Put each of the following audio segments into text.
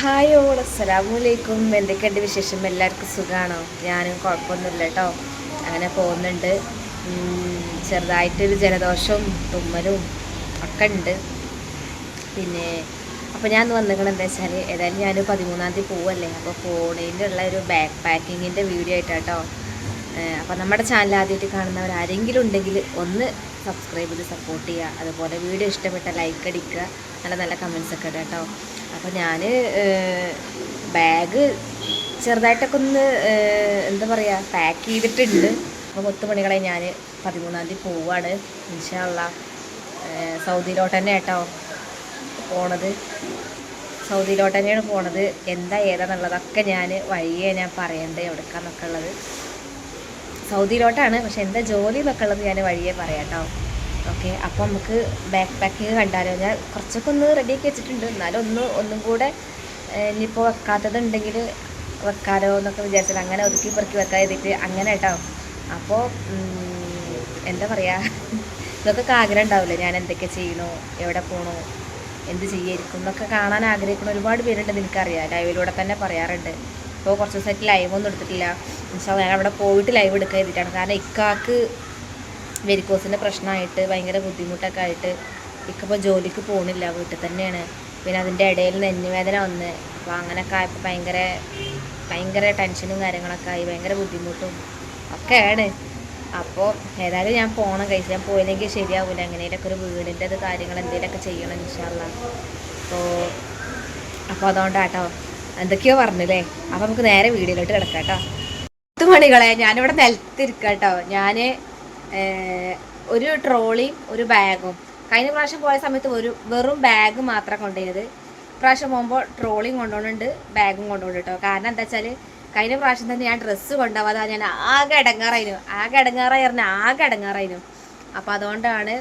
Hi all അസ്സലാമലൈക്കും എന്തൊക്കെയുണ്ട് വിശേഷം? എല്ലാവർക്കും സുഖമാണോ ഞാനും കുഴപ്പമൊന്നുമില്ല കേട്ടോ. അങ്ങനെ പോകുന്നുണ്ട്. ചെറുതായിട്ടൊരു ജലദോഷവും തുമ്മലും ഒക്കെ ഉണ്ട്. പിന്നെ അപ്പോൾ ഞാൻ വന്നിരിക്കണം എന്താ വെച്ചാൽ ഏതായാലും ഞാൻ പതിമൂന്നാം തീയതി പോവല്ലേ? അപ്പോൾ ഫോണിന്റെ ഉള്ള ഒരു ബാക്ക് പാക്കിങ്ങിന്റെ വീഡിയോ ആയിട്ടാട്ടോ. അപ്പോൾ നമ്മുടെ ചാനൽ ആദ്യമായിട്ട് കാണുന്നവർ ആരെങ്കിലും ഉണ്ടെങ്കിൽ ഒന്ന് സബ്സ്ക്രൈബ് ചെയ്ത് സപ്പോർട്ട് ചെയ്യുക. അതുപോലെ വീഡിയോ ഇഷ്ടപ്പെട്ട ലൈക്ക് അടിക്കുക. നല്ല നല്ല കമൻസ് ഒക്കെ കേട്ടോ അപ്പോൾ ഞാൻ ബാഗ് ചെറുതായിട്ടൊക്കെ ഒന്ന് എന്താ പറയുക പാക്ക് ചെയ്തിട്ടുണ്ട്. അപ്പോൾ പത്ത് മണികളെ ഞാൻ പതിമൂന്നാം തീയതി പോവാണ്. ഇൻഷാള്ള സൗദിയിലോട്ട് തന്നെ കേട്ടോ പോണത്. സൗദിയിലോട്ട് തന്നെയാണ് പോണത്. എന്താ ഏതാന്നുള്ളതൊക്കെ ഞാൻ വഴിയേ ഞാൻ പറയണ്ടേ എവിടേക്കാന്നൊക്കെ ഉള്ളത്. സൗദിയിലോട്ടാണ്. പക്ഷെ എന്താ ജോലി എന്നൊക്കെ ഉള്ളത് ഞാൻ വഴിയേ പറയാം കേട്ടോ ഓക്കെ അപ്പോൾ നമുക്ക് ബാക്ക് പാക്കിങ് കണ്ടാലോ? ഞാൻ കുറച്ചൊക്കെ ഒന്ന് റെഡിയാക്കി വെച്ചിട്ടുണ്ട്. എന്നാലും ഒന്ന് ഒന്നും കൂടെ ഇനിയിപ്പോൾ വെക്കാത്തതുണ്ടെങ്കിൽ വെക്കാലോ എന്നൊക്കെ വിചാരിച്ചത് അങ്ങനെ ഒതുക്കി പെറുക്കി വെക്കാൻ ചെയ്തിട്ട് അങ്ങനെ കേട്ടോ അപ്പോൾ എന്താ പറയുക ഇതൊക്കെ ആഗ്രഹം ഉണ്ടാവില്ല? ഞാൻ എന്തൊക്കെ ചെയ്യണോ എവിടെ പോകണോ എന്ത് ചെയ്യായിരിക്കും? എന്നൊക്കെ കാണാൻ ആഗ്രഹിക്കുന്ന ഒരുപാട് പേരുണ്ടെന്ന് എനിക്കറിയാം. ലൈവിലൂടെ തന്നെ പറയാറുണ്ട്. ഇപ്പോൾ കുറച്ച് ദിവസമായിട്ട് ലൈവ് ഒന്നും എടുത്തിട്ടില്ല. പക്ഷേ ഞാൻ അവിടെ പോയിട്ട് ലൈവ് എടുക്കാൻ ചെയ്തിട്ടാണ് കാരണം ഇക്കാക്ക് വെരിക്കോസിന്റെ പ്രശ്നമായിട്ട് ഭയങ്കര ബുദ്ധിമുട്ടൊക്കെ ആയിട്ട് ഇക്കിപ്പോൾ ജോലിക്ക് പോകുന്നില്ല വീട്ടിൽ തന്നെയാണ്. പിന്നെ അതിന്റെ ഇടയിൽ നെഞ്ഞുവേദന വന്ന്. അപ്പോൾ അങ്ങനെയൊക്കെ ആയപ്പോൾ ഭയങ്കര ഭയങ്കര ടെൻഷനും കാര്യങ്ങളൊക്കെ ആയി. ഭയങ്കര ബുദ്ധിമുട്ടും ഒക്കെയാണ്. അപ്പോൾ ഏതായാലും ഞാൻ പോകണം കഴിച്ച് ഞാൻ പോയില്ലെങ്കിൽ ശരിയാവില്ല എങ്ങനെയൊക്കെ ഒരു വീടിന്റെ അത് കാര്യങ്ങൾ എന്തെങ്കിലുമൊക്കെ ചെയ്യണം ഇൻഷാല്ല അപ്പോൾ അപ്പോൾ അതുകൊണ്ടാട്ടോ. എന്തൊക്കെയോ പറഞ്ഞില്ലേ? അപ്പോൾ നമുക്ക് നേരെ വീടിലോട്ട് കിടക്കാം കേട്ടോ. പത്ത് മണികളെ ഞാനിവിടെ നിലത്തിരിക്കാം കേട്ടോ ഞാൻ ഒരു ട്രോളിയും ഒരു ബാഗും. കഴിഞ്ഞ പ്രാവശ്യം പോയ സമയത്ത് ഒരു വെറും ബാഗ് മാത്രം കൊണ്ടുപോയത്. പ്രാവശ്യം പോകുമ്പോൾ ട്രോളിയും കൊണ്ടുപോകുന്നുണ്ട് ബാഗും കൊണ്ടുപോകുന്നുണ്ട് കേട്ടോ. കാരണം എന്താ വെച്ചാൽ കഴിഞ്ഞ പ്രാവശ്യം തന്നെ ഞാൻ ഡ്രസ്സ് കൊണ്ടുപോകാതെ ഞാൻ ആകെ ഇടങ്ങാറായിരുന്നു ആകെ ഇടങ്ങാറായി പറഞ്ഞാൽ ആകെ ഇടങ്ങാറായിരുന്നു അപ്പോൾ അതുകൊണ്ടാണ്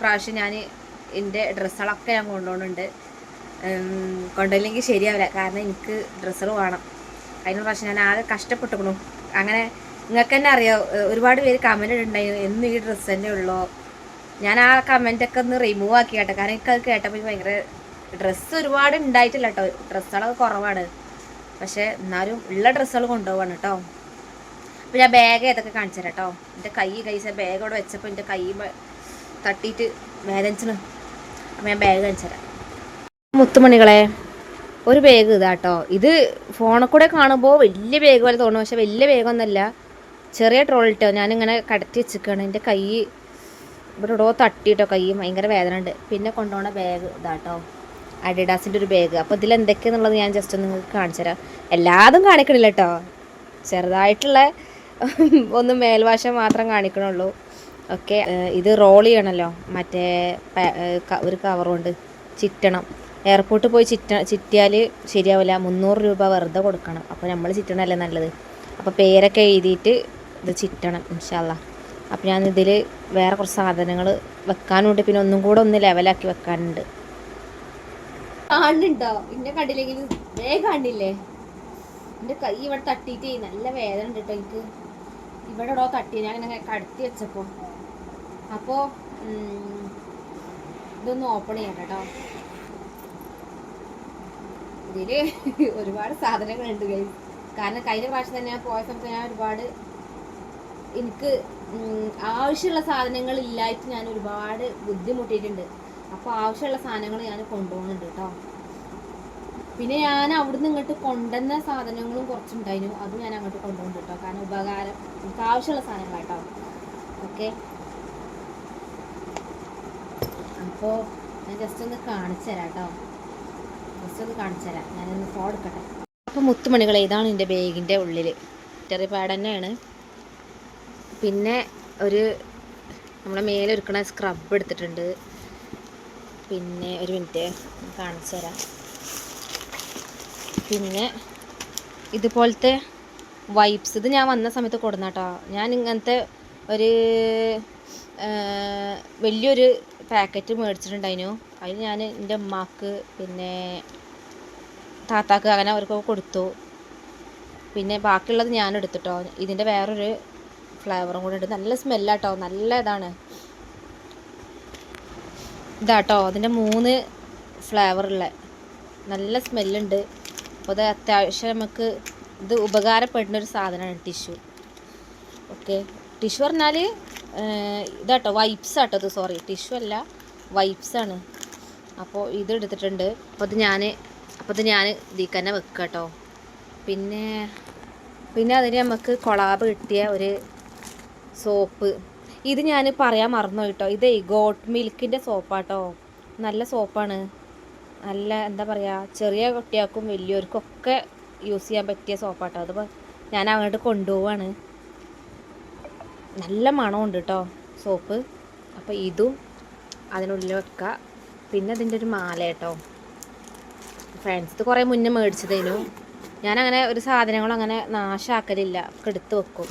പ്രാവശ്യം ഞാൻ എന്റെ ഡ്രസ്സുകളൊക്കെ ഞാൻ കൊണ്ടുപോകുന്നുണ്ട്. ഉം, കൊണ്ടുപോയില്ലെങ്കിൽ ശരിയാവില്ല. കാരണം എനിക്ക് ഡ്രസ്സർ വേണം. കഴിഞ്ഞ പ്രാവശ്യം ഞാൻ ആകെ കഷ്ടപ്പെട്ടുക്കണു. അങ്ങനെ നിങ്ങൾക്ക് തന്നെ അറിയാം ഒരുപാട് പേര് കമന്റ് ഉണ്ടായിരുന്നു എന്ന് ഈ ഡ്രസ്സ് തന്നെ ഉള്ളോ? ഞാൻ ആ കമന്റൊക്കെ ഒന്ന് റിമൂവ് ആക്കി കേട്ടോ കാരണം എനിക്കത് കേട്ടപ്പോൾ ഭയങ്കര ഡ്രസ്സ് ഒരുപാട് ഉണ്ടായിട്ടില്ല കേട്ടോ ഡ്രസ്സുകളൊക്കെ കുറവാണ്. പക്ഷേ എന്നാലും ഉള്ള ഡ്രസ്സുകൾ കൊണ്ടുപോവാണ് കേട്ടോ അപ്പോൾ ഞാൻ ബാഗ് ഏതൊക്കെ കാണിച്ചു തരാം കേട്ടോ എന്റെ കൈ കൈസ ബാഗ് അവിടെ വെച്ചപ്പോൾ എന്റെ കൈ തട്ടിയിട്ട് വേദനിച്ചിന് അപ്പോൾ ഞാൻ ബാഗ് കാണിച്ചു തരാം. മുത്തുമണികളെ ഒരു ബാഗ് ഇതാട്ടോ ഇത് ഫോണിൽ കൂടെ കാണുമ്പോൾ വലിയ ബാഗ് പോലെ തോന്നും പക്ഷെ വലിയ ബാഗൊന്നുമല്ല ചെറിയ ട്രോളിട്ടോ ഞാനിങ്ങനെ കടത്തി വെച്ചിരിക്കുകയാണ് എന്റെ കൈ ഇവിടെ ഇടോ തട്ടിയിട്ടോ കൈ ഭയങ്കര വേദന ഉണ്ട്. പിന്നെ കൊണ്ടുപോകുന്ന ബാഗ് ഇതാട്ടോ അഡിഡാസിന്റെ ഒരു ബാഗ് അപ്പോൾ ഇതിൽ എന്തൊക്കെയാണെന്നുള്ളത് ഞാൻ ജസ്റ്റ് ഒന്ന് നിങ്ങൾക്ക് കാണിച്ചു തരാം. എല്ലാതും കാണിക്കണില്ല കേട്ടോ ചെറുതായിട്ടുള്ള ഒന്ന് മേൽവാശം മാത്രം കാണിക്കണുള്ളൂ. ഓക്കെ ഇത് റോൾ ചെയ്യണമല്ലോ മറ്റേ ഒരു കവറുകൊണ്ട് ചിറ്റണം. എയർപോർട്ടിൽ പോയി ചിറ്റ ചിറ്റിയാൽ ശരിയാവില്ല. മുന്നൂറ് രൂപ വെറുതെ കൊടുക്കണം. അപ്പോൾ നമ്മൾ ചിറ്റണല്ലേ നല്ലത്. അപ്പോൾ പേരൊക്കെ എഴുതിയിട്ട് ഇത് ചിറ്റണം ഇൻഷാല്ല അപ്പോൾ ഞാൻ ഇതിൽ വേറെ കുറച്ച് സാധനങ്ങൾ വെക്കാനുണ്ട്. പിന്നെ ഒന്നും കൂടെ ഒന്ന് ലെവലാക്കി വെക്കാനുണ്ട്. കാണുന്നുണ്ടോ? ഇന്നെ കണ്ടില്ലെങ്കിൽ വേഗം കണ്ടില്ലേ എന്റെ കൈ ഇവിടെ തട്ടിയിട്ട് നല്ല വേദന ഉണ്ട് കേട്ടോ എനിക്ക്. ഇവിടെ ഇടോ തട്ടി ഞാൻ ഇങ്ങനെ കടത്തി വെച്ചപ്പോൾ അപ്പോൾ ഇതൊന്ന് ഓപ്പൺ ചെയ്യാം കേട്ടോ. ഇതിൽ ഒരുപാട് സാധനങ്ങളുണ്ട് guys. കാരണം കഴിഞ്ഞ പ്രാവശ്യം തന്നെ ഞാൻ പോയ സമയത്ത് ഞാൻ ഒരുപാട് എനിക്ക് ആവശ്യമുള്ള സാധനങ്ങൾ ഇല്ലായിട്ട് ഞാൻ ഒരുപാട് ബുദ്ധിമുട്ടിയിട്ടുണ്ട്. അപ്പോൾ ആവശ്യമുള്ള സാധനങ്ങൾ ഞാൻ കൊണ്ടുപോകുന്നുണ്ട് കേട്ടോ. പിന്നെ ഞാൻ അവിടുന്ന് ഇങ്ങോട്ട് കൊണ്ടുവന്ന സാധനങ്ങളും കുറച്ചുണ്ടായിരുന്നു. അതും ഞാൻ അങ്ങോട്ട് കൊണ്ടുപോകുന്നുണ്ട് കേട്ടോ. കാരണം ഉപകാരം എനിക്ക് ആവശ്യമുള്ള സാധനങ്ങൾ കേട്ടോ. ഓക്കെ. അപ്പോൾ ഞാൻ ജസ്റ്റ് ഒന്ന് കാണിച്ചു തരാം കേട്ടോ. ജസ്റ്റ് ഒന്ന് കാണിച്ചു തരാം ഞാനൊന്ന് ഫോൺ എടുക്കട്ടെ. ഇതാണ് എന്റെ ബാഗിന്റെ ഉള്ളിൽ ടെറി പാഡ് തന്നെയാണ്. പിന്നെ ഒരു നമ്മളെ മേലൊരുക്കണ സ്ക്രബ് എടുത്തിട്ടുണ്ട്. പിന്നെ ഒരു മിനിറ്റ് കാണിച്ചു തരാം പിന്നെ ഇതുപോലത്തെ വൈപ്സ് ഇത് ഞാൻ വന്ന സമയത്ത് കൊടുന്നാട്ടോ ഞാൻ ഇങ്ങനത്തെ ഒരു വലിയൊരു പാക്കറ്റ് മേടിച്ചിട്ടുണ്ടായിരുന്നു. അതിന് ഞാൻ എന്റെ ഉമ്മാക്ക് പിന്നെ താത്താക്ക് അങ്ങനെ അവർക്കൊക്കെ കൊടുത്തു. പിന്നെ ബാക്കിയുള്ളത് ഞാൻ എടുത്തിട്ടോ. ഇതിന്റെ വേറൊരു ഫ്ലേവറും കൂടെ ഉണ്ട്. നല്ല സ്മെല്ലാട്ടോ. നല്ല ഇതാണ്. ഇതാട്ടോ. അതിന്റെ മൂന്ന് ഫ്ലേവറുള്ള. നല്ല സ്മെല്ലുണ്ട്. അപ്പോൾ അത് അത്യാവശ്യം നമുക്ക് ഇത് ഉപകാരപ്പെടുന്ന ഒരു സാധനമാണ് ടിഷ്യൂ. ഓക്കെ. ടിഷ്യൂ പറഞ്ഞാൽ ഇതാട്ടോ. വൈപ്സ് ആട്ടോ ഇത്. സോറി. ടിഷ്യൂ അല്ല വൈപ്സ് ആണ് അപ്പോൾ ഇത് എടുത്തിട്ടുണ്ട്. അപ്പോൾ ഇത് ഞാൻ അപ്പോൾ ഇത് ഞാൻ ഇതിൽ തന്നെ വെക്കുക കേട്ടോ പിന്നെ പിന്നെ അതിന് നമുക്ക് കൊളാബ് കിട്ടിയ ഒരു സോപ്പ്. ഇത് ഞാൻ പറയാൻ മറന്നു കേട്ടോ ഇത് ഗോട്ട് മിൽക്കിന്റെ സോപ്പാട്ടോ. നല്ല സോപ്പാണ്. നല്ല എന്താ പറയുക ചെറിയ കുട്ടികൾക്കും വലിയവർക്കും ഒക്കെ യൂസ് ചെയ്യാൻ പറ്റിയ സോപ്പാട്ടോ. അതിപ്പോൾ ഞാൻ അങ്ങോട്ട് കൊണ്ടുപോവാണ്. നല്ല മണമുണ്ട് കേട്ടോ സോപ്പ്. അപ്പോൾ ഇതും അതിനുള്ളിൽ വെക്കുക പിന്നെ അതിന്റെ ഒരു മാല കേട്ടോ. ഫ്രണ്ട്സ് കുറേ മുന്നേ മേടിച്ചതേനു. ഞാനങ്ങനെ ഒരു സാധനങ്ങളും അങ്ങനെ നാശാക്കലില്ല. എടുത്ത് വെക്കും.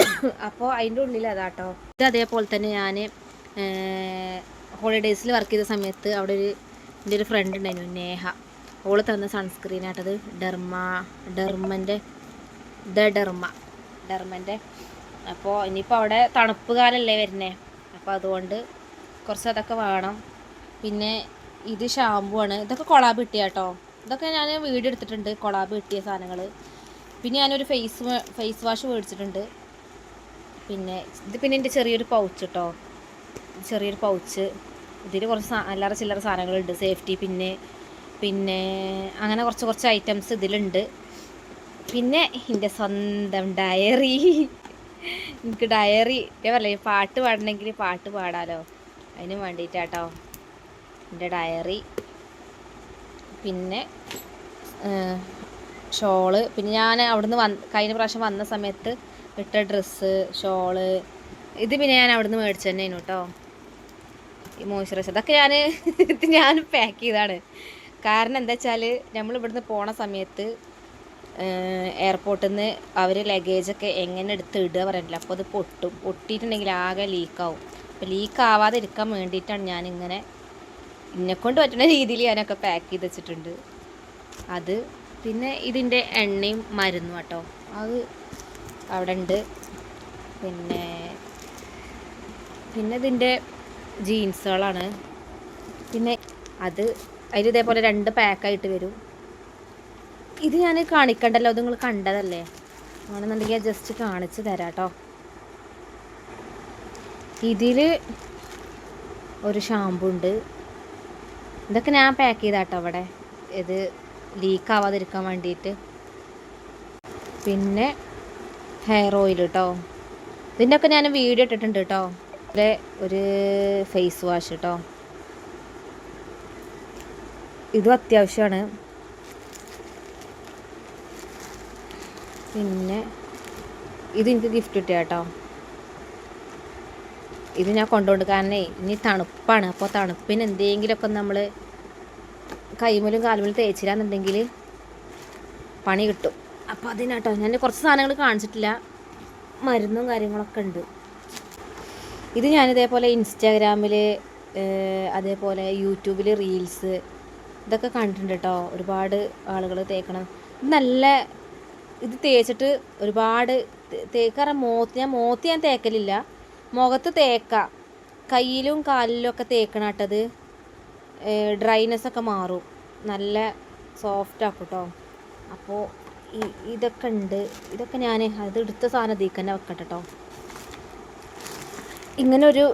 അപ്പോൾ അതിന്റെ ഉള്ളിൽ അതാട്ടോ. ഇത് അതേപോലെ തന്നെ ഞാൻ ഹോളിഡേയ്സിൽ വർക്ക് ചെയ്ത സമയത്ത് അവിടെ ഒരു എന്റെ ഒരു ഫ്രണ്ട് ഉണ്ടായിരുന്നു നേഹ. ഓൾ തന്ന സൺസ്ക്രീൻ ആട്ടത്. ഡെർമ ഡെർമന്റെ ദ ഡെർമ ഡെർമന്റെ അപ്പോൾ ഇനിയിപ്പോൾ അവിടെ തണുപ്പ് കാലമല്ലേ വരുന്നേ. അപ്പോൾ അതുകൊണ്ട് കുറച്ച് അതൊക്കെ വേണം. പിന്നെ ഇത് ഷാമ്പു ആണ്. ഇതൊക്കെ കൊളാബ് കിട്ടിയ കേട്ടോ ഇതൊക്കെ ഞാൻ വീഡിയോ എടുത്തിട്ടുണ്ട്. കൊളാബ് കിട്ടിയ സാധനങ്ങൾ പിന്നെ ഞാനൊരു ഫേസ് ഫേസ് വാഷ് മേടിച്ചിട്ടുണ്ട്. പിന്നെ ഇത് പിന്നെ എന്റെ ചെറിയൊരു പൗച്ച് കേട്ടോ ചെറിയൊരു പൗച്ച് ഇതിൽ കുറച്ച് അല്ലാതെ ചില്ലറ സാധനങ്ങളുണ്ട്. സേഫ്റ്റി പിന്നെ പിന്നെ അങ്ങനെ കുറച്ച് കുറച്ച് ഐറ്റംസ് ഇതിലുണ്ട്. പിന്നെ എന്റെ സ്വന്തം ഡയറി എനിക്ക് ഡയറി ഞാൻ പറയില്ലേ പാട്ട് പാടണമെങ്കിൽ പാട്ട് പാടാലോ. അതിന് വേണ്ടിയിട്ടാട്ടോ എന്റെ ഡയറി പിന്നെ ഷോൾ. പിന്നെ ഞാൻ അവിടുന്ന് വന്ന് കഴിഞ്ഞ പ്രാവശ്യം വന്ന സമയത്ത് ഇട്ട ഡ്രസ്സ് ഷോൾ. ഇത് പിന്നെ ഞാൻ അവിടുന്ന് മേടിച്ചു തന്നെ കേട്ടോ. ഈ മോയ്സ്ചറൈസർ. അതൊക്കെ ഞാൻ ഇത് ഞാൻ പാക്ക് ചെയ്താണ് കാരണം എന്താ വെച്ചാൽ നമ്മൾ ഇവിടുന്ന് പോണ സമയത്ത് എയർപോർട്ടിൽ നിന്ന് അവർ ലഗേജൊക്കെ എങ്ങനെ എടുത്ത് ഇടുക പറയണില്ല അപ്പോൾ അത് പൊട്ടും. പൊട്ടിയിട്ടുണ്ടെങ്കിൽ ആകെ ലീക്കാവും അപ്പോൾ ലീക്ക് ആവാതെ വേണ്ടിയിട്ടാണ് ഞാനിങ്ങനെ എന്നെക്കൊണ്ട് പറ്റുന്ന രീതിയിൽ ഞാനൊക്കെ പാക്ക് ചെയ്ത് വെച്ചിട്ടുണ്ട്. അത് പിന്നെ ഇതിന്റെ എണ്ണയും മരുന്നും കേട്ടോ അത് അവിടെ ഉണ്ട്. പിന്നെ പിന്നെ ഇതിന്റെ ജീൻസുകളാണ്. പിന്നെ അത് അതിൽ ഇതേപോലെ രണ്ട് പാക്കായിട്ട് വരും. ഇത് ഞാൻ കാണിക്കണ്ടല്ലോ അത് നിങ്ങൾ കണ്ടതല്ലേ? ആണെന്നുണ്ടെങ്കിൽ ജസ്റ്റ് കാണിച്ച് തരാം കേട്ടോ ഇതിൽ ഒരു ഷാമ്പു ഉണ്ട്. ഇതൊക്കെ ഞാൻ പാക്ക് ചെയ്താട്ടോ അവിടെ. ഇത് ലീക്ക് ആവാതിരിക്കാൻ വേണ്ടിയിട്ട് പിന്നെ ഹെയർ ഓയിൽ കേട്ടോ ഇതിന്റെയൊക്കെ ഞാൻ വീഡിയോ ഇട്ടിട്ടുണ്ട് കേട്ടോ ഇതിലെ ഒരു ഫേസ് വാഷ് കേട്ടോ ഇതും അത്യാവശ്യമാണ് പിന്നെ ഇത് എനിക്ക് ഗിഫ്റ്റ് കിട്ടിയ കേട്ടോ ഇത് ഞാൻ കൊണ്ടുകൊണ്ട് കാരണം ഇനി തണുപ്പാണ്. അപ്പോൾ തണുപ്പിന് എന്തെങ്കിലുമൊക്കെ നമ്മൾ കൈമലും കാലുമലും തേച്ചില്ലാന്നുണ്ടെങ്കിൽ പണി കിട്ടും. അപ്പോൾ അതിനാട്ടോ ഞാൻ കുറച്ച് സാധനങ്ങൾ കാണിച്ചിട്ടില്ല. മരുന്നും കാര്യങ്ങളൊക്കെ ഉണ്ട്. ഇത് ഞാനിതേപോലെ ഇൻസ്റ്റാഗ്രാമിൽ അതേപോലെ യൂട്യൂബിൽ റീൽസ് ഇതൊക്കെ കണ്ടിട്ടുണ്ട് കേട്ടോ ഒരുപാട് ആളുകൾ തേക്കണം. ഇത് നല്ല ഇത് തേച്ചിട്ട് ഒരുപാട് തേക്കാറ മോത്ത് ഞാൻ മോത്ത് ഞാൻ തേക്കലില്ല. മുഖത്ത് തേക്കാം. കയ്യിലും കാലിലും ഒക്കെ തേക്കണം കേട്ടത് ഡ്രൈനെസ് ഒക്കെ മാറും. നല്ല സോഫ്റ്റ് ആക്കും കേട്ടോ അപ്പോൾ ഈ ഇതൊക്കെ ഉണ്ട്. ഇതൊക്കെ ഞാൻ അത് എടുത്ത സാധനം ഇതിൽ തന്നെ വെക്കട്ടെ കേട്ടോ ഇങ്ങനൊരു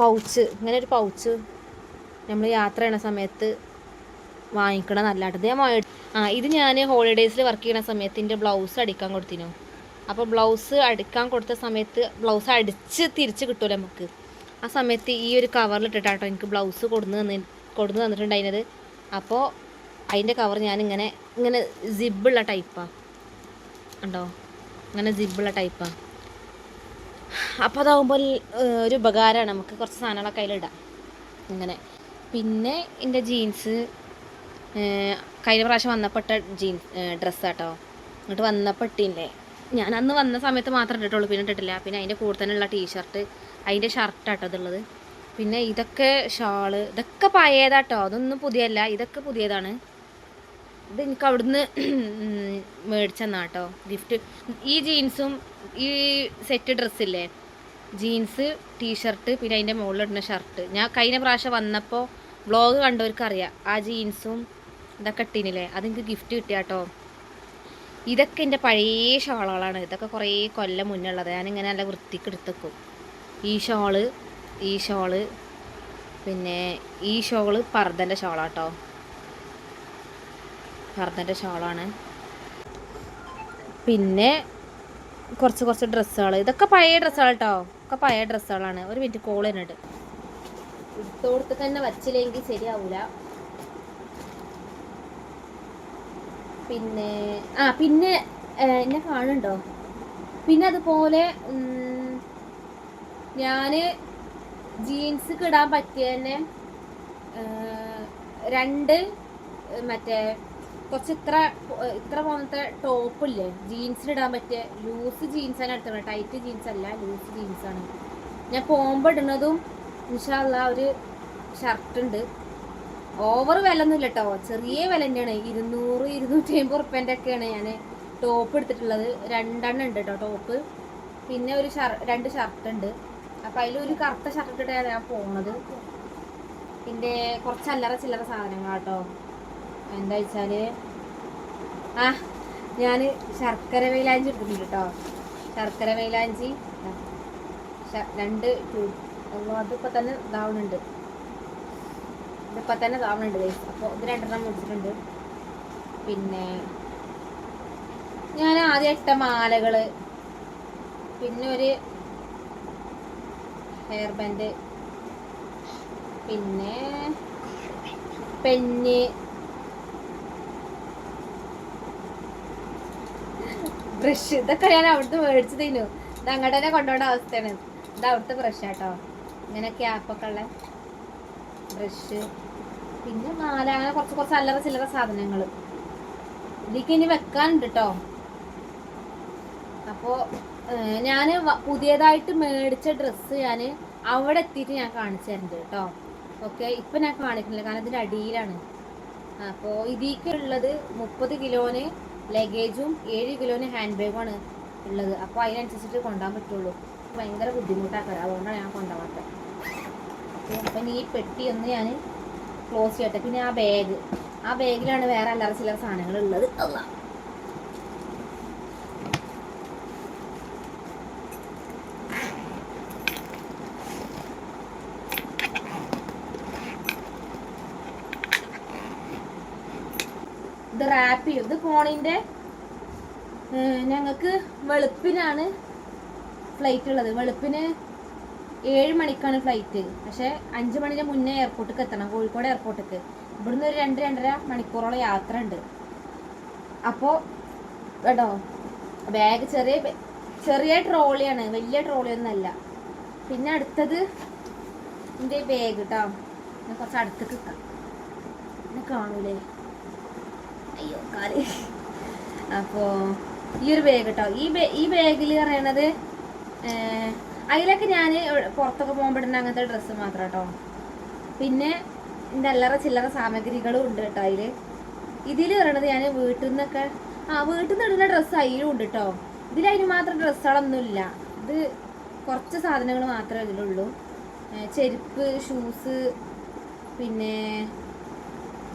പൗച്ച് ഇങ്ങനെ ഒരു പൗച്ച് നമ്മൾ യാത്ര ചെയ്യണ സമയത്ത് വാങ്ങിക്കണം നല്ലതായിട്ട് ഞാൻ ആ ഇത് ഞാൻ ഹോളിഡേയ്സിൽ വർക്ക് ചെയ്യണ സമയത്ത് എന്റെ ബ്ലൗസ് അടിക്കാൻ കൊടുത്തിനു. അപ്പോൾ ബ്ലൗസ് അടുക്കാൻ കൊടുത്ത സമയത്ത് ബ്ലൗസ് അടിച്ച് തിരിച്ച് കിട്ടുമല്ലോ നമുക്ക്. ആ സമയത്ത് ഈ ഒരു കവറിലിട്ടിട്ടാട്ടോ എനിക്ക് ബ്ലൗസ് കൊടുന്ന് തന്നി കൊടുന്ന് തന്നിട്ടുണ്ടായിരുന്നത്. അപ്പോൾ അതിന്റെ കവർ ഞാനിങ്ങനെ ഇങ്ങനെ സിബുള്ള ടൈപ്പാണ് ഉണ്ടോ ഇങ്ങനെ സിബുള്ള ടൈപ്പാണ് അപ്പോൾ അതാവുമ്പോൾ ഒരു ഉപകാരമാണ് നമുക്ക് കുറച്ച് സാധനങ്ങളൊക്കെ അതിലിടാം ഇങ്ങനെ. പിന്നെ എന്റെ ജീൻസ് കഴിഞ്ഞ പ്രാവശ്യം വന്നപ്പെട്ട ജീൻസ് ഡ്രസ്സാട്ടോ ഇങ്ങോട്ട് വന്നപ്പോൾ ഇട്ടില്ലേ ഞാൻ അന്ന് വന്ന സമയത്ത് മാത്രം ഇട്ടിട്ടുള്ളൂ. പിന്നെ ഇട്ടിട്ടില്ല. പിന്നെ അതിന്റെ കൂടെ തന്നെയുള്ള ടീഷർട്ട് അതിന്റെ ഷർട്ടാട്ടോ അതുള്ളത് പിന്നെ ഇതൊക്കെ ഷാൾ ഇതൊക്കെ പഴയതാട്ടോ. അതൊന്നും പുതിയല്ല. ഇതൊക്കെ പുതിയതാണ്. ഇത് എനിക്ക് അവിടുന്ന് മേടിച്ചെന്നാട്ടോ ഗിഫ്റ്റ് ഈ ജീൻസും ഈ സെറ്റ് ഡ്രസ്സില്ലേ ജീൻസ് ടീഷർട്ട് പിന്നെ അതിന്റെ മുകളിലിടുന്ന ഷർട്ട് ഞാൻ കഴിഞ്ഞ പ്രാവശ്യം വന്നപ്പോൾ വ്ളോഗ് കണ്ടവർക്ക് അറിയാം ആ ജീൻസും ഇതൊക്കെ ഇട്ടീനില്ലേ? അതെനിക്ക് ഗിഫ്റ്റ് കിട്ടിയാട്ടോ. ഇതൊക്കെ എന്റെ പഴയ ഷോളുകളാണ്. ഇതൊക്കെ കുറേ കൊല്ലം മുന്നുള്ളത് ഞാനിങ്ങനെ നല്ല വൃത്തിക്ക് എടുത്തേക്കും ഈ ഷോൾ ഈ ഷോൾ പിന്നെ ഈ ഷോൾ പർദ്ദന്റെ ഷോളാട്ടോ. പർദ്ദന്റെ ഷോളാണ്. പിന്നെ കുറച്ച് കുറച്ച് ഡ്രസ്സുകൾ ഇതൊക്കെ പഴയ ഡ്രസ്സുകൾ കേട്ടോ ഒക്കെ പഴയ ഡ്രസ്സുകളാണ്. ഒരു മിനിറ്റ് കോൾ തന്നെയുണ്ട് ഇട്ടോടത്ത് തന്നെ വച്ചില്ലെങ്കിൽ ശരിയാവൂല. പിന്നെ ആ പിന്നെ എന്നെ കാണുന്നുണ്ടോ? പിന്നെ അതുപോലെ ഞാൻ ജീൻസ് ഇടാൻ പറ്റിയ തന്നെ രണ്ട് മറ്റേ കുറച്ച് ഇത്ര ഇത്ര പോലത്തെ ടോപ്പില്ലേ? ജീൻസ് ഇടാൻ പറ്റിയ ലൂസ് ആണ് എടുത്തത് ടൈറ്റ് ജീൻസ് അല്ല ലൂസ് ആണ്. ഞാൻ പോകുമ്പോൾ ഇടുന്നതും ഇൻഷാല്ല ഒരു ഷർട്ട് ഉണ്ട്. ഓവർ വില ഒന്നും ഇല്ല കേട്ടോ ചെറിയ വില തന്നെയാണ് ഇരുന്നൂറ് ഇരുന്നൂറ്റി അമ്പത് റുപ്യന്റെ ഒക്കെയാണ് ഞാൻ ടോപ്പ് എടുത്തിട്ടുള്ളത്. രണ്ടെണ്ണം ഉണ്ട് കേട്ടോ ടോപ്പ് പിന്നെ ഒരു ഷർ രണ്ട് ഷർട്ട് ഉണ്ട്. അപ്പം അതിലൊരു കറുത്ത ഷർട്ട് ഇട്ടിട്ടാണ് ഞാൻ പോണത്. പിന്നെ കുറച്ച് അല്ലറ ചില്ലറ സാധനങ്ങൾ കേട്ടോ എന്താ വെച്ചാൽ ആ ഞാൻ ശർക്കര വെയിലാഞ്ചി എടുത്തിട്ടുണ്ട് കേട്ടോ ശർക്കര വെയിലാഞ്ചി രണ്ട് അതിപ്പോൾ തന്നെ ഇതാവുന്നുണ്ട് ഇതിപ്പോൾ തന്നെ താവണുണ്ട് ഗൈസ് അപ്പോൾ ഇത് രണ്ടെണ്ണം മേടിച്ചിട്ടുണ്ട്. പിന്നെ ഞാൻ ആദ്യം ഇട്ട മാലകൾ പിന്നെ ഒരു ഹെയർ ബാൻഡ് പിന്നെ പെന്ന്. ബ്രഷ് ഇതൊക്കെ ഞാൻ അവിടുത്തെ മേടിച്ചതേനു ഇത് അങ്ങോട്ട് തന്നെ കൊണ്ടുപോകേണ്ട അവസ്ഥയാണ്. ഇത് അവിടുത്തെ ബ്രഷ് കേട്ടോ ഇങ്ങനെ ക്യാപ്പൊക്കെ ഉള്ള ബ്രഷ് പിന്നെ മാല അങ്ങനെ കുറച്ച് കുറച്ച് അല്ലറ ചില്ലറ സാധനങ്ങൾ ഇതിലേക്ക് ഇനി വെക്കാനുണ്ട് കേട്ടോ അപ്പോൾ ഞാൻ പുതിയതായിട്ട് മേടിച്ച ഡ്രസ്സ് ഞാൻ അവിടെ എത്തിയിട്ട് ഞാൻ കാണിച്ചു തരുന്നുണ്ട് കേട്ടോ ഓക്കെ ഇപ്പം ഞാൻ കാണിക്കുന്നില്ല. കാരണം ഇതിന്റെ അടിയിലാണ്. അപ്പോൾ ഇതിലേക്ക് ഉള്ളത് മുപ്പത് കിലോന് ലഗേജും ഏഴ് കിലോന് ഹാൻഡ് ബാഗുമാണ് ഉള്ളത്. അപ്പോൾ അതിനനുസരിച്ചിട്ട് കൊണ്ടുപോകാൻ പറ്റുള്ളൂ. ഭയങ്കര ബുദ്ധിമുട്ടാക്കാറ് അതുകൊണ്ടാണ് ഞാൻ കൊണ്ടുപോകാത്തത്. ഓക്കെ അപ്പം ഈ പെട്ടി ഒന്ന് ഞാൻ ക്ലോസ് ചെയ്യട്ടെ. പിന്നെ ആ ബാഗ് ആ ബാഗിലാണ് വേറെ അല്ലറ ചില്ലറ സാധനങ്ങൾ ഉള്ളത് ഇത് റാപ്പ് ചെയ്യും. ഇത് ഫോണിന്റെ ഞങ്ങൾക്ക് വെളുപ്പിനാണ് പ്ലേറ്റ് ഉള്ളത്. വെളുപ്പിന് ഏഴ് മണിക്കാണ് ഫ്ലൈറ്റ് പക്ഷേ അഞ്ച് മണിന്റെ മുന്നേ എയർപോർട്ടിൽ എത്തണം കോഴിക്കോട് എയർപോർട്ടിൽ ഇവിടുന്ന് ഒരു രണ്ട് രണ്ടര മണിക്കൂറോളം യാത്ര ഉണ്ട് അപ്പോൾ കേട്ടോ ബാഗ് ചെറിയ ചെറിയ ട്രോളിയാണ് വലിയ ട്രോളിയൊന്നുമല്ല പിന്നെ അടുത്തത് എന്റെ ബാഗ് കേട്ടോ ഞാൻ കുറച്ച് അടുത്ത് നിൽക്കാം എന്നെ കാണൂലേ? അയ്യോ കാൽ. അപ്പോൾ ഈ ഒരു ബാഗ് കേട്ടോ ഈ ഈ ബാഗിൽ പറയണത് അതിലൊക്കെ ഞാൻ പുറത്തൊക്കെ പോകുമ്പോഴുന്ന അങ്ങനത്തെ ഡ്രസ്സ് മാത്രം കേട്ടോ പിന്നെ എന്റെ അല്ലറ ചില്ലറ സാമഗ്രികളും ഉണ്ട് കേട്ടോ അതിൽ ഇതിൽ പറയണത് ഞാൻ വീട്ടിൽ നിന്നൊക്കെ ആ വീട്ടിൽ നിന്ന് ഇടുന്ന ഡ്രസ്സ് അതിലും ഉണ്ട് കേട്ടോ ഇതിൽ അതിന് മാത്രം ഡ്രസ്സുകളൊന്നുമില്ല. ഇത് കുറച്ച് സാധനങ്ങൾ മാത്രമേ ഇതിലുള്ളൂ. ചെരുപ്പ് ഷൂസ് പിന്നെ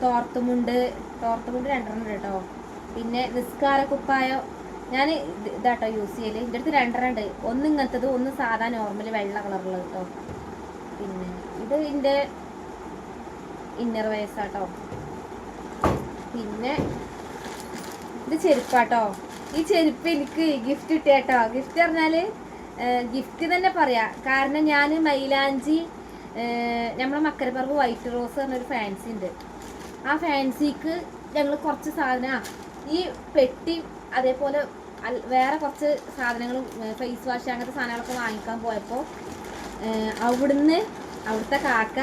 തോർത്തുമുണ്ട്. തോർത്തുമുണ്ട് രണ്ടെണ്ണം ഉണ്ട് കേട്ടോ പിന്നെ നിസ്കാര കുപ്പായം ഞാൻ ഇതാട്ടോ യൂസ് ചെയ്യൽ. എന്റെ അടുത്ത് രണ്ടെണ്ണം ഒന്ന് ഇങ്ങനത്തത് ഒന്ന് സാധാ നോർമൽ വെള്ള കളറുള്ളത് കേട്ടോ പിന്നെ ഇത് എന്റെ ഇന്നർ വയസ്സാട്ടോ പിന്നെ ഇത് ചെരുപ്പാട്ടോ. ഈ ചെരുപ്പ് എനിക്ക് ഗിഫ്റ്റ് കിട്ടിയാട്ടോ. ഗിഫ്റ്റ് പറഞ്ഞാൽ ഗിഫ്റ്റ് തന്നെ പറയാ. കാരണം ഞാൻ മൈലാഞ്ചി നമ്മളെ മക്കരപ്പറമ്പ് വൈറ്റ് റോസ് പറഞ്ഞൊരു ഫാൻസി ഉണ്ട് ആ ഫാൻസിക്ക് ഞങ്ങൾ കുറച്ച് സാധനം. ഈ പെട്ടി അതേപോലെ വേറെ കുറച്ച് സാധനങ്ങളും ഫേസ് വാഷ് അങ്ങനത്തെ സാധനങ്ങളൊക്കെ വാങ്ങിക്കാൻ പോയപ്പോൾ അവിടുന്ന് അവിടുത്തെ കാക്ക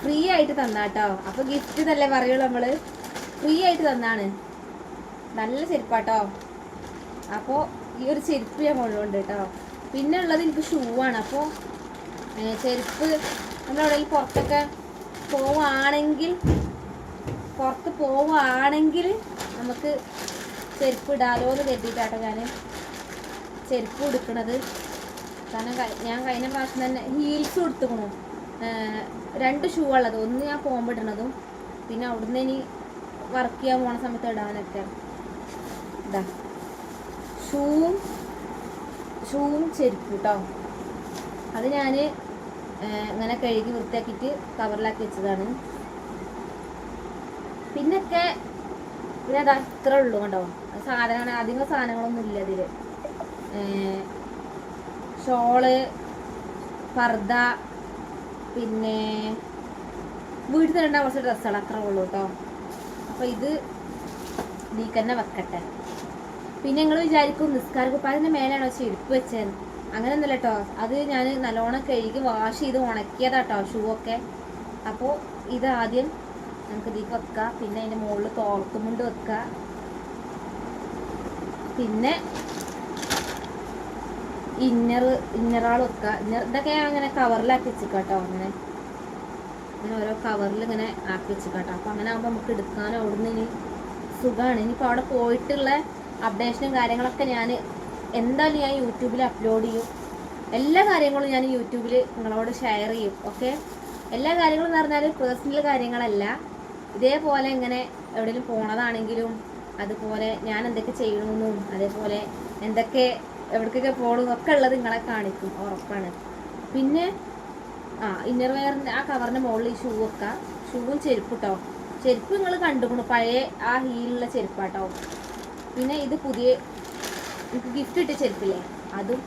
ഫ്രീ ആയിട്ട് തന്നാട്ടോ. അപ്പൊ ഗിഫ്റ്റ് തന്നെ പറയുള്ളൂ നമ്മൾ. ഫ്രീ ആയിട്ട് തന്നാണ്. നല്ല ചെരുപ്പാട്ടോ. അപ്പോൾ ഈ ഒരു ചെരുപ്പ് ഞാൻ കൊണ്ടുണ്ട് കേട്ടോ പിന്നെ ഉള്ളത് എനിക്ക് ഷൂ ആണ്. അപ്പോൾ ചെരുപ്പ് നമ്മളെവിടെയെങ്കിലും പുറത്തൊക്കെ പോവാണെങ്കിൽ പുറത്ത് പോവുകയാണെങ്കിൽ നമുക്ക് ചെരുപ്പ് ഇടാലോ എന്ന് കരുതിയിട്ടാട്ടോ ഞാൻ ചെരുപ്പ് എടുക്കണത് കാരണം ഞാൻ കഴിഞ്ഞ പ്രാവശ്യം തന്നെ ഹീൽസ് കൊടുത്തുക്കണു രണ്ട് ഷൂ ഉള്ളത്. ഒന്ന് ഞാൻ പോകുമ്പോൾ ഇടണതും പിന്നെ അവിടുന്ന് ഇനി വർക്ക് ചെയ്യാൻ പോണ സമയത്ത് ഇടാനൊക്കെ. ഇതാ. ഷൂവും ഷൂവും ചെരുപ്പ് കേട്ടോ അത് ഞാൻ ഇങ്ങനെ കഴുകി വൃത്തിയാക്കിയിട്ട് കവറിലാക്കി വെച്ചതാണ്. പിന്നൊക്കെ പിന്നെ അതാ അത്ര ഉള്ളൂ കണ്ടോ? സാധനങ്ങൾ അധികം സാധനങ്ങളൊന്നും ഇല്ല ഇതിൽ ഷോൾ പർദ്ദ പിന്നെ വീട്ടിൽ ഉണ്ടാകുന്ന കുറച്ച് ഡ്രസ്സുകൾ അത്ര ഉള്ളൂ കേട്ടോ. അപ്പോൾ ഇത് നീ തന്നെ വെക്കട്ടെ. പിന്നെ നിങ്ങൾ വിചാരിക്കും നിസ്കാര കുപ്പായത്തിന്റെ മേലെയാണോ ചെരുപ്പ് വെച്ചത്. അങ്ങനെയൊന്നുമില്ല കേട്ടോ. അത് ഞാൻ നല്ലോണം കഴുകി വാഷ് ചെയ്ത് ഉണക്കിയതാട്ടോ ഷൂ ഒക്കെ. അപ്പോൾ ഇത് ആദ്യം നമുക്ക് വെക്കാം. പിന്നെ അതിന്റെ മുകളിൽ തോർത്തുമുണ്ട് വെക്കാം. പിന്നെ ഇന്നർ ഇന്നറാൾ വെക്കുക ഇന്നർ ഇതൊക്കെ ഞാൻ അങ്ങനെ കവറിലാക്കി വെച്ചിക്കാട്ടോ അങ്ങനെ. ഇങ്ങനെ ഓരോ കവറിൽ ഇങ്ങനെ ആക്കി വെച്ചിക്കാട്ടോ. അപ്പോൾ അങ്ങനെ ആകുമ്പോൾ നമുക്ക് എടുക്കാനോ അവിടുന്ന് ഇനി സുഖമാണ് ഇനിയിപ്പോൾ അവിടെ പോയിട്ടുള്ള അപ്ഡേഷനും കാര്യങ്ങളൊക്കെ ഞാൻ എന്തായാലും ഞാൻ യൂട്യൂബിൽ അപ്ലോഡ് ചെയ്യും. എല്ലാ കാര്യങ്ങളും ഞാൻ യൂട്യൂബിൽ നിങ്ങളോട് ഷെയർ ചെയ്യും. ഓക്കെ എല്ലാ കാര്യങ്ങളും എന്ന് പറഞ്ഞാൽ പേഴ്സണൽ കാര്യങ്ങളല്ല. ഇതേപോലെ ഇങ്ങനെ എവിടെയെങ്കിലും പോണതാണെങ്കിലും അതുപോലെ ഞാൻ എന്തൊക്കെ ചെയ്യണമെന്നും അതേപോലെ എന്തൊക്കെ എവിടേക്കൊക്കെ പോകണം ഒക്കെ ഉള്ളത് നിങ്ങളെ കാണിക്കും ഉറപ്പാണ്. പിന്നെ ആ ഇന്നർ വെയറിന്റെ ആ കവറിന്റെ മുകളിൽ ഷൂ വെക്കാം ഷൂവും ചെരുപ്പ് കേട്ടോ ചെരുപ്പ് നിങ്ങൾ കണ്ടുക്കണം. പഴയ ആ ഹീലുള്ള ചെരുപ്പാട്ടോ. പിന്നെ ഇത് പുതിയ എനിക്ക് ഗിഫ്റ്റ് ഇട്ട ചെരുപ്പില്ലേ? അതും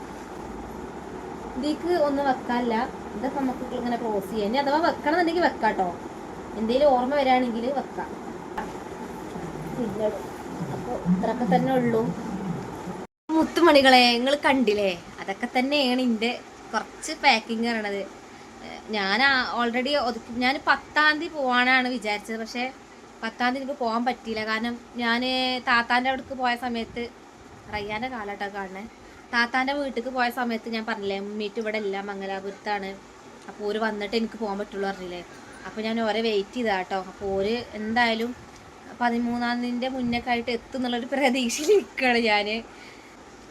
ഇതിക്ക് ഒന്നും വെക്കാനില്ല. ഇതൊക്കെ നമുക്ക് ഇങ്ങനെ ക്ലോസ് ചെയ്യാം. ഇനി അഥവാ വെക്കണമെന്നുണ്ടെങ്കിൽ വെക്കാം കേട്ടോ എന്തെങ്കിലും ഓർമ്മ വരാണെങ്കിൽ വെക്കാം. അപ്പൊ ഇത്രയൊക്കെ തന്നെ ഉള്ളൂ. മുത്തുമണികളെ നിങ്ങൾ കണ്ടില്ലേ? അതൊക്കെ തന്നെയാണ് എന്റെ കുറച്ച് പാക്കിങ് പറയണത്. ഞാൻ ഓൾറെഡി ഒതുക്കി ഞാൻ പത്താം തീയതി പോവാനാണ് വിചാരിച്ചത്. പക്ഷേ പത്താം തീയതി എനിക്ക് പോകാൻ പറ്റിയില്ല. കാരണം ഞാൻ താത്താന്റെ അവിടേക്ക് പോയ സമയത്ത് റയ്യാന്റെ കാലഘട്ടം കാണണേ താത്താന്റെ വീട്ടിലേക്ക് പോയ സമയത്ത് ഞാൻ പറഞ്ഞില്ലേ ഉമ്മീറ്റ് ഇവിടെ എല്ലാം മംഗലാപുരത്താണ്. അപ്പോൾ ഓര് വന്നിട്ട് എനിക്ക് പോകാൻ പറ്റുള്ളൂ പറഞ്ഞില്ലേ. അപ്പോൾ ഞാൻ ഓരെ വെയിറ്റ് ചെയ്താ കേട്ടോ അപ്പോൾ ഓര് എന്തായാലും പതിമൂന്നാം തീയതിന്റെ മുന്നൊക്കെ ആയിട്ട് എത്തും എന്നുള്ളൊരു പ്രതീക്ഷയിൽ നിൽക്കുകയാണ് ഞാൻ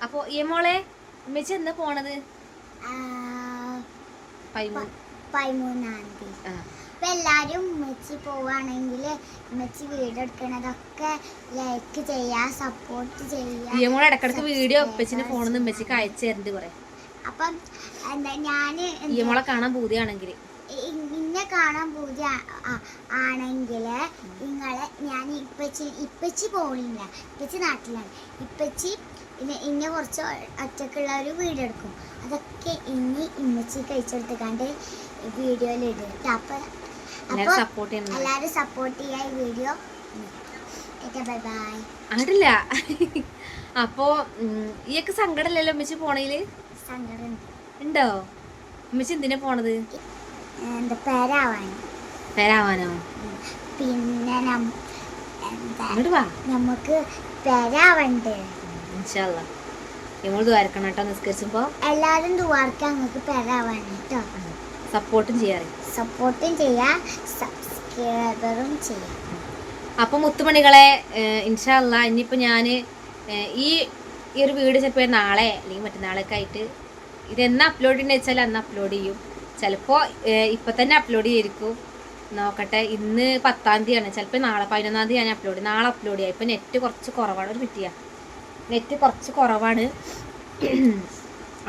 അപ്പോൾ ഈ മോളെ ഉമ്മച്ചി എന്താ പോണത്? പതിമൂന്ന് തീയതി അപ്പൊ എല്ലാരും ഉമ്മച്ചി പോവാണെങ്കിൽ ഉമ്മച്ചി വീഡിയോ എടുക്കണതൊക്കെ ലൈക്ക് ചെയ്യാ സപ്പോർട്ട് ചെയ്യാ. ഈ മോളെ ഇടക്കിടക്ക് വീഡിയോ ഉപ്പച്ചിന്റെ ഫോണിൽ നിന്ന് ഉമ്മച്ചിക്ക് അയച്ചു തരുന്നുണ്ട് കുറെ. അപ്പം എന്താ ഞാൻ ഈ മോളെ കാണാൻ പൂതിയാണെങ്കിൽ ഇന്നെ കാണാൻ പൂജ ആണെങ്കിൽ നിങ്ങളെ ഞാൻ ഇപ്പച്ചി ഇപ്പച്ചി പോണില്ല. ഇപ്പച്ചി നാട്ടിലാണ്. ഇപ്പച്ചി ഇന്നെ ഇന്നെ കുറച്ച് ഒറ്റക്കുള്ള ഒരു വീഡിയോ എടുക്കും അതൊക്കെ ഇനി ഇമ്മച്ചി കഴിച്ചെടുത്തുകാണ്ട് വീഡിയോയിൽ ഇടും അപ്പോൾ എല്ലാവരും സപ്പോർട്ട് ചെയ്യാ ഈ വീഡിയോ. Bye bye. അങ്ങട്ടില്ല. അപ്പോ ഈയൊക്കെ സങ്കടമല്ലല്ലോ ഉമ്മച്ചി പോണേൽ? ഉണ്ടോ. അമ്മച്ചി എന്തിനാ പോണത്? എന്താ പേരാവാൻ? പേരാവാനോ? പിന്നെ നമുക്ക് പേരാവണ്ടേ. ഇൻഷാല്ല ദ്വാരക്കണം കേട്ടോ നിസ്കരിച്ചപ്പോ. കേട്ടോ. സപ്പോർട്ടും ചെയ്യാറ്. സപ്പോർട്ടും ചെയ്യാ സബ്സ്ക്രൈബറും ചെയ്യാം. അപ്പൊ മുത്തുമണികളെ ഇൻഷാല്ല ഇനിയിപ്പോ ഞാൻ ഈ ഈ ഒരു വീട് ചിലപ്പോൾ നാളെ അല്ലെങ്കിൽ മറ്റന്നാളൊക്കെ ആയിട്ട് ഇത് എന്നാ അപ്ലോഡ് ചെയ്യുന്നത് വെച്ചാൽ അന്ന് അപ്ലോഡ് ചെയ്യും. ചിലപ്പോൾ ഇപ്പം തന്നെ അപ്ലോഡ് ചെയ്തിരിക്കും. നോക്കട്ടെ ഇന്ന് പത്താം തീയതിയാണ്. ചിലപ്പോൾ നാളെ പതിനൊന്നാം തീയതി ഞാൻ അപ്ലോഡ് നാളെ അപ്ലോഡ് ചെയ്യാം. ഇപ്പം നെറ്റ് കുറച്ച് കുറവാണ്. ഒരു മിറ്റിയാ നെറ്റ് കുറച്ച് കുറവാണ്.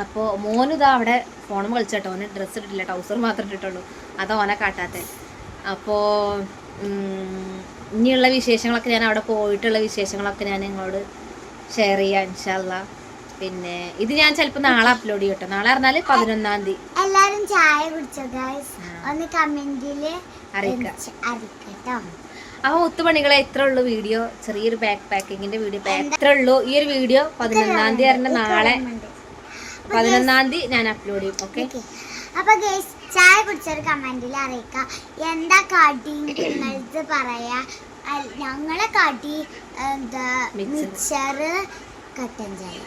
അപ്പോൾ മോനിതാ അവിടെ ഫോണും കളിച്ചോട്ടോ ഓന് ഡ്രസ്സ് ഇട്ടില്ല ടൗസർ മാത്രം ഇട്ടിട്ടുള്ളൂ. അത് ഓനെ കാട്ടാത്തെ. അപ്പോൾ ഇനിയുള്ള വിശേഷങ്ങളൊക്കെ ഞാൻ അവിടെ പോയിട്ടുള്ള വിശേഷങ്ങളൊക്കെ ഞാൻ നിങ്ങളോട് ഷെയർ ചെയ്യാം ഇൻഷാല്ല പിന്നെ ഇത് ഞാൻ ചിലപ്പോൾ നാളെ അപ്ലോഡ് ചെയ്യട്ടോ. നാളെ പറഞ്ഞാൽ പതിനൊന്നാം തീയതി. എല്ലാരും ചായ കുടിച്ചോ ഗൈസ് ഒന്ന് കമന്റിൽ അറിയിക്കാം. അപ്പോൾ ഒത്തുപണികളെ ഇത്ര ഉള്ളൂ വീഡിയോ? ചെറിയൊരു ബാക്ക് പാക്കിങ്ങിന്റെ വീഡിയോ. എത്ര ഉള്ളു? ഈ ഒരു വീഡിയോ പതിനൊന്നാം തീയതി പറഞ്ഞ നാളെ പതിനൊന്നാം തീയതി ഞാൻ അപ്ലോഡ് ചെയ്യും. ഓക്കെ. അപ്പൊ ഗൈസ് ചായ കുടിച്ചൊരു കമന്റിൽ അറിയിക്കാം. എന്താ കടി പറയാ? ഞങ്ങളെ കടി എന്താ? Mixer. കട്ടൻ ചായ.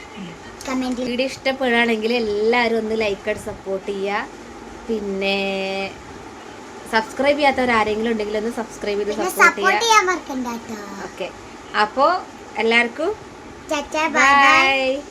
വീഡിയോ ഇഷ്ടപ്പെടുകയാണെങ്കിൽ എല്ലാവരും ഒന്ന് ലൈക്ക് ആയിട്ട് സപ്പോർട്ട് ചെയ്യുക. പിന്നെ സബ്സ്ക്രൈബ് ചെയ്യാത്തവരാരെങ്കിലും ഉണ്ടെങ്കിൽ ഒന്ന് സബ്സ്ക്രൈബ് ചെയ്ത് സപ്പോർട്ട് ചെയ്യുക. ഓക്കെ അപ്പോൾ എല്ലാവർക്കും ബൈ